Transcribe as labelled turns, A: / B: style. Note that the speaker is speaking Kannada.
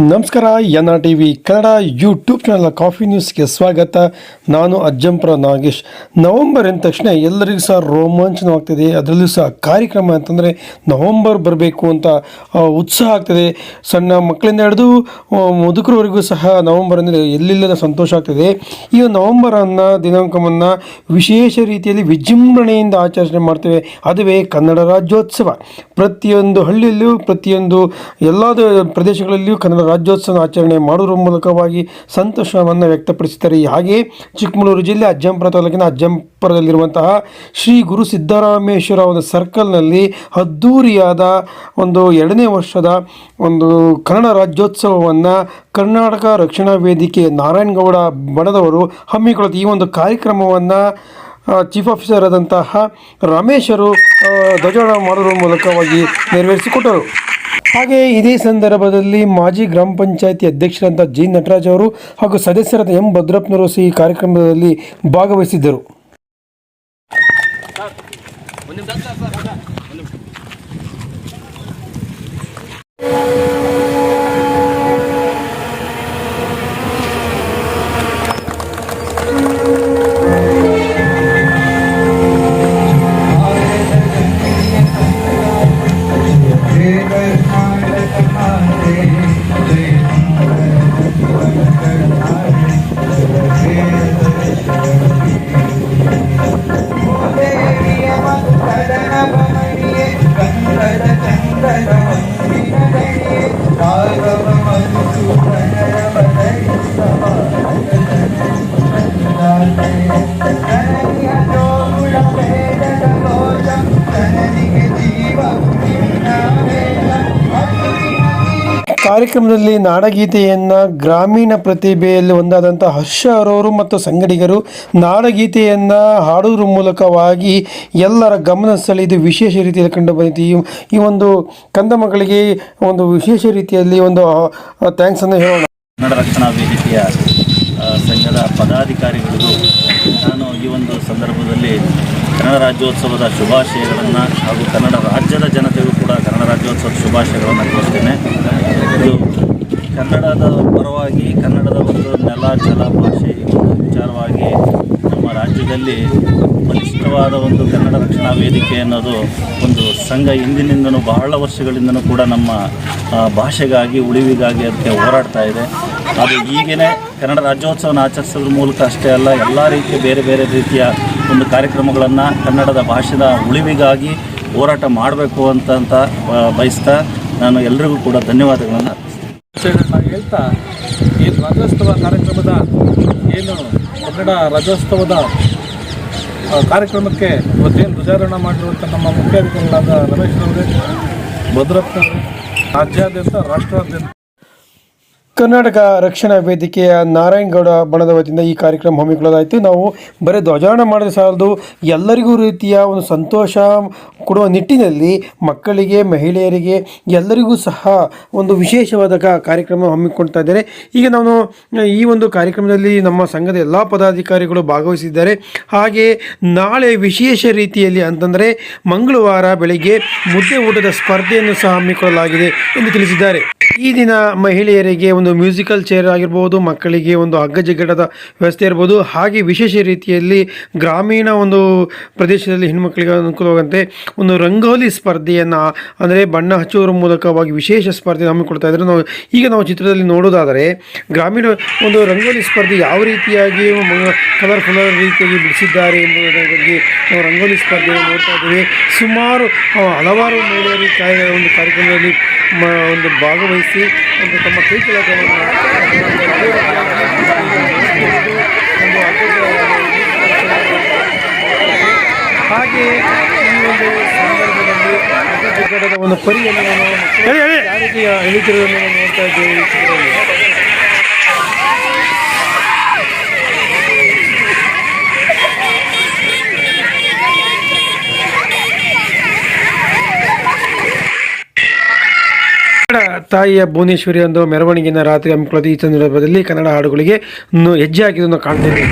A: ನಮಸ್ಕಾರ N R T V Kannada YouTube channel coffee ನ್ಯೂಸ್ಗೆ ಸ್ವಾಗತ. ನಾನು ಅಜ್ಜಂಪುರ ನಾಗೇಶ್. ನವೆಂಬರ್ ಎಂದ ತಕ್ಷಣ ಎಲ್ಲರಿಗೂ ಸಹ ರೋಮಾಂಚನವಾಗ್ತದೆ ಅದರಲ್ಲೂ ಸಹ ಕಾರ್ಯಕ್ರಮ ಅಂತಂದರೆ ನವೆಂಬರ್ ಬರಬೇಕು ಅಂತ ಉತ್ಸಾಹ ಆಗ್ತದೆ. ಸಣ್ಣ ಮಕ್ಕಳಿಂದ ಹಿಡಿದು ಮುದುಕರವರೆಗೂ ಸಹ ನವೆಂಬರ್ ಅಂದರೆ ಎಲ್ಲಿಲ್ಲದ ಸಂತೋಷ ಆಗ್ತದೆ. ಈ ನವೆಂಬರ್ ಅನ್ನೋ ದಿನಾಂಕವನ್ನು ವಿಶೇಷ ರೀತಿಯಲ್ಲಿ ವಿಜೃಂಭಣೆಯಿಂದ ಆಚರಣೆ ಮಾಡ್ತೇವೆ. ಅದುವೇ ಕನ್ನಡ ರಾಜ್ಯೋತ್ಸವ. ಪ್ರತಿಯೊಂದು ಹಳ್ಳಿಯಲ್ಲೂ, ಪ್ರತಿಯೊಂದು ಎಲ್ಲ ಪ್ರದೇಶಗಳಲ್ಲಿಯೂ ಕನ್ನಡ ರಾಜ್ಯೋತ್ಸವ ಆಚರಣೆ ಮಾಡುವ ಮೂಲಕವಾಗಿ ಸಂತೋಷವನ್ನು ವ್ಯಕ್ತಪಡಿಸುತ್ತಾರೆ ಹಾಗೆಯೇ ಚಿಕ್ಕಮಗಳೂರು ಜಿಲ್ಲೆ ಅಜ್ಜಂಪುರ ತಾಲೂಕಿನ ಅಜ್ಜಂಪುರದಲ್ಲಿರುವಂತಹ ಶ್ರೀ ಗುರು ಸಿದ್ದರಾಮೇಶ್ವರ ಒಂದು ಸರ್ಕಲ್ನಲ್ಲಿ ಅದ್ದೂರಿಯಾದ ಒಂದು ಎರಡನೇ ವರ್ಷದ ಒಂದು ಕನ್ನಡ ರಾಜ್ಯೋತ್ಸವವನ್ನು ಕರ್ನಾಟಕ ರಕ್ಷಣಾ ವೇದಿಕೆ ನಾರಾಯಣಗೌಡ ಬಣದವರು ಹಮ್ಮಿಕೊಳ್ಳುತ್ತೆ ಈ ಒಂದು ಕಾರ್ಯಕ್ರಮವನ್ನು ಚೀಫ್ ಆಫೀಸರ್ ಆದಂತಹ ರಮೇಶರು ಧ್ವಜಾರೋಹಣ ಮಾಡುವ ಮೂಲಕವಾಗಿ ನೆರವೇರಿಸಿಕೊಟ್ಟರು. ಹಾಗೆ ಇದೇ ಸಂದರ್ಭದಲ್ಲಿ ಮಾಜಿ ಗ್ರಾಮ ಪಂಚಾಯತಿ ಅಧ್ಯಕ್ಷರಂತ ಜಿ ನಟರಾಜ್ ಅವರು ಹಾಗೂ ಸದಸ್ಯರಾದ ಎಂ ಭದ್ರಪ್ಪನವರು ಈ ಕಾರ್ಯಕ್ರಮದಲ್ಲಿ ಭಾಗವಹಿಸಿದ್ದರು. ಕಾರ್ಯಕ್ರಮದಲ್ಲಿ ನಾಡಗೀತೆಯನ್ನು ಗ್ರಾಮೀಣ ಪ್ರತಿಭೆಯಲ್ಲಿ ಒಂದಾದಂಥ ಹರ್ಷ ಅವರವರು ಮತ್ತು ಸಂಗಡಿಗರು ನಾಡಗೀತೆಯನ್ನು ಹಾಡುವುದರ ಮೂಲಕವಾಗಿ ಎಲ್ಲರ ಗಮನ ಸೆಳೆದು ವಿಶೇಷ ರೀತಿಯಲ್ಲಿ ಕಂಡು ಬಂದಿತು ಈ ಒಂದು ಕಂದ ಒಂದು ವಿಶೇಷ ರೀತಿಯಲ್ಲಿ ಒಂದು ಥ್ಯಾಂಕ್ಸನ್ನು ಹೇಳೋಣ.
B: ಕನ್ನಡ ರಕ್ಷಣಾ ಸಂಘದ ಪದಾಧಿಕಾರಿಗಳಿಗೂ ನಾನು ಈ ಒಂದು ಸಂದರ್ಭದಲ್ಲಿ ಕನ್ನಡ ರಾಜ್ಯೋತ್ಸವದ ಶುಭಾಶಯಗಳನ್ನು ಹಾಗೂ ಕನ್ನಡ ರಾಜ್ಯದ ಜನತೆಗೂ ಕೂಡ ರಾಜ್ಯೋತ್ಸವದ ಶುಭಾಶಯಗಳನ್ನು ಕೋರ್ತೇನೆ ಇದು ಕನ್ನಡದ ಪರವಾಗಿ, ಕನ್ನಡದ ಒಂದು ನೆಲ, ಜಲ, ಭಾಷೆ ವಿಚಾರವಾಗಿ ನಮ್ಮ ರಾಜ್ಯದಲ್ಲಿ ಬಲಿಷ್ಠವಾದ ಒಂದು ಕನ್ನಡ ರಕ್ಷಣಾ ವೇದಿಕೆ ಅನ್ನೋದು ಒಂದು ಸಂಘ ಹಿಂದಿನಿಂದನೂ ಬಹಳ ವರ್ಷಗಳಿಂದನೂ ಕೂಡ ನಮ್ಮ ಭಾಷೆಗಾಗಿ, ಉಳಿವಿಗಾಗಿ ಅದಕ್ಕೆ ಹೋರಾಡ್ತಾ ಇದೆ. ಅದು ಈಗೇನೆ ಕನ್ನಡ ರಾಜ್ಯೋತ್ಸವನ ಆಚರಿಸೋದ್ರ ಮೂಲಕ ಅಷ್ಟೇ ಅಲ್ಲ, ಎಲ್ಲ ರೀತಿಯ ಬೇರೆ ಬೇರೆ ರೀತಿಯ ಒಂದು ಕಾರ್ಯಕ್ರಮಗಳನ್ನು ಕನ್ನಡದ ಭಾಷೆದ ಉಳಿವಿಗಾಗಿ ಹೋರಾಟ ಮಾಡಬೇಕು ಅಂತ ಅಂತ ಬಯಸ್ತಾ ನಾನು ಎಲ್ರಿಗೂ ಕೂಡ ಧನ್ಯವಾದಗಳನ್ನು
C: ಹೇಳ್ತಾ, ಈ ರಾಜ್ಯೋತ್ಸವ ಕಾರ್ಯಕ್ರಮದ ಏನು ಕನ್ನಡ ರಾಜ್ಯೋತ್ಸವದ ಕಾರ್ಯಕ್ರಮಕ್ಕೆ ಇವತ್ತೇನು ಧ್ವಜಾರೋಹಣ ಮಾಡಿರುವಂಥ ನಮ್ಮ ಮುಖ್ಯಾಧಿಕಾರಿಗಳಾದ ರಮೇಶ್ ಅವರೇ ಭದ್ರಪ್ಪನವರು ರಾಜ್ಯಾದ್ಯಂತ, ರಾಷ್ಟ್ರಾದ್ಯಂತ.
A: ಕರ್ನಾಟಕ ರಕ್ಷಣಾ ವೇದಿಕೆಯ ನಾರಾಯಣಗೌಡ ಬಣದ ವತಿಯಿಂದ ಈ ಕಾರ್ಯಕ್ರಮ ಹಮ್ಮಿಕೊಳ್ಳಲಾಯಿತು. ನಾವು ಬರೀ ಧ್ವಜಾರೋಹಣ ಮಾಡಿದ ಸಾಲದು ಎಲ್ಲರಿಗೂ ರೀತಿಯ ಒಂದು ಸಂತೋಷ ಕೊಡುವ ನಿಟ್ಟಿನಲ್ಲಿ ಮಕ್ಕಳಿಗೆ, ಮಹಿಳೆಯರಿಗೆ ಎಲ್ಲರಿಗೂ ಸಹ ಒಂದು ವಿಶೇಷವಾದ ಕಾರ್ಯಕ್ರಮ ಹಮ್ಮಿಕೊಳ್ತಾ ಇದ್ದಾರೆ. ಈಗ ನಾನು ಈ ಒಂದು ಕಾರ್ಯಕ್ರಮದಲ್ಲಿ ನಮ್ಮ ಸಂಘದ ಎಲ್ಲ ಪದಾಧಿಕಾರಿಗಳು ಭಾಗವಹಿಸಿದ್ದಾರೆ. ಹಾಗೆ ನಾಳೆ ವಿಶೇಷ ರೀತಿಯಲ್ಲಿ ಅಂತಂದರೆ ಮಂಗಳವಾರ ಬೆಳಿಗ್ಗೆ ಮುದ್ದೆ ಊಟದ ಸ್ಪರ್ಧೆಯನ್ನು ಸಹ ಹಮ್ಮಿಕೊಳ್ಳಲಾಗಿದೆ ಎಂದು ತಿಳಿಸಿದ್ದಾರೆ. ಈ ದಿನ ಮಹಿಳೆಯರಿಗೆ ಒಂದು ಮ್ಯೂಸಿಕಲ್ ಚೇರ್ ಆಗಿರ್ಬೋದು, ಮಕ್ಕಳಿಗೆ ಒಂದು ಹಗ್ಗ ಜಗ್ಗಡದ ವ್ಯವಸ್ಥೆ ಇರ್ಬೋದು, ಹಾಗೆ ವಿಶೇಷ ರೀತಿಯಲ್ಲಿ ಗ್ರಾಮೀಣ ಒಂದು ಪ್ರದೇಶದಲ್ಲಿ ಹೆಣ್ಮಕ್ಳಿಗೆ ಅನುಕೂಲವಾಗಂತೆ ಒಂದು ರಂಗೋಲಿ ಸ್ಪರ್ಧೆಯನ್ನು, ಅಂದರೆ ಬಣ್ಣ ಹಚ್ಚುವುದರ ಮೂಲಕವಾಗಿ ವಿಶೇಷ ಸ್ಪರ್ಧೆ ಹಮ್ಮಿಕೊಳ್ತಾ ಇದ್ದಾರೆ. ನಾವು ಈಗ ನಾವು ಚಿತ್ರದಲ್ಲಿ ನೋಡೋದಾದರೆ, ಗ್ರಾಮೀಣ ಒಂದು ರಂಗೋಲಿ ಸ್ಪರ್ಧೆ ಯಾವ ರೀತಿಯಾಗಿ ಕಲರ್ಫುಲ್ ರೀತಿಯಾಗಿ ಬಿಡಿಸಿದ್ದಾರೆ ಎಂಬುದರ ಬಗ್ಗೆ ನಾವು ರಂಗೋಲಿ ಸ್ಪರ್ಧೆ ನೋಡ್ತಾ ಇದ್ದೇವೆ. ಸುಮಾರು ಹಲವಾರು ಮಹಿಳೆಯರು ಒಂದು ಕಾರ್ಯಕ್ರಮದಲ್ಲಿ ಒಂದು ಭಾಗವಹಿಸಿ, ಒಂದು ತಮ್ಮ ಕೈ ಕೆಲಸವನ್ನು ಒಂದು ಹಾಗೆ ಈ ಒಂದು ಸಂದರ್ಭದಲ್ಲಿ ಒಂದು ಪರಿಯನ್ನು ನಾವು ಮಕ್ಕಳು ಯಾವ ರೀತಿ ಎಳಿತಿರೋದನ್ನು ನಾವು ನೋಡ್ತಾ ಇದ್ದೇವೆ ತಾಯಿಯ ಭುವನೇಶ್ವರಿ ಒಂದು ಮೆರವಣಿಗೆಯನ್ನು ರಾತ್ರಿ ಹಮ್ಮಿಕೊಳ್ಳೋದು ಈ ಸಂದರ್ಭದಲ್ಲಿ ಕನ್ನಡ ಹಾಡುಗಳಿಗೆ ಹೆಜ್ಜೆ ಹಾಕಿದ್ದನ್ನು ಕಾಣ್ತೇವೆ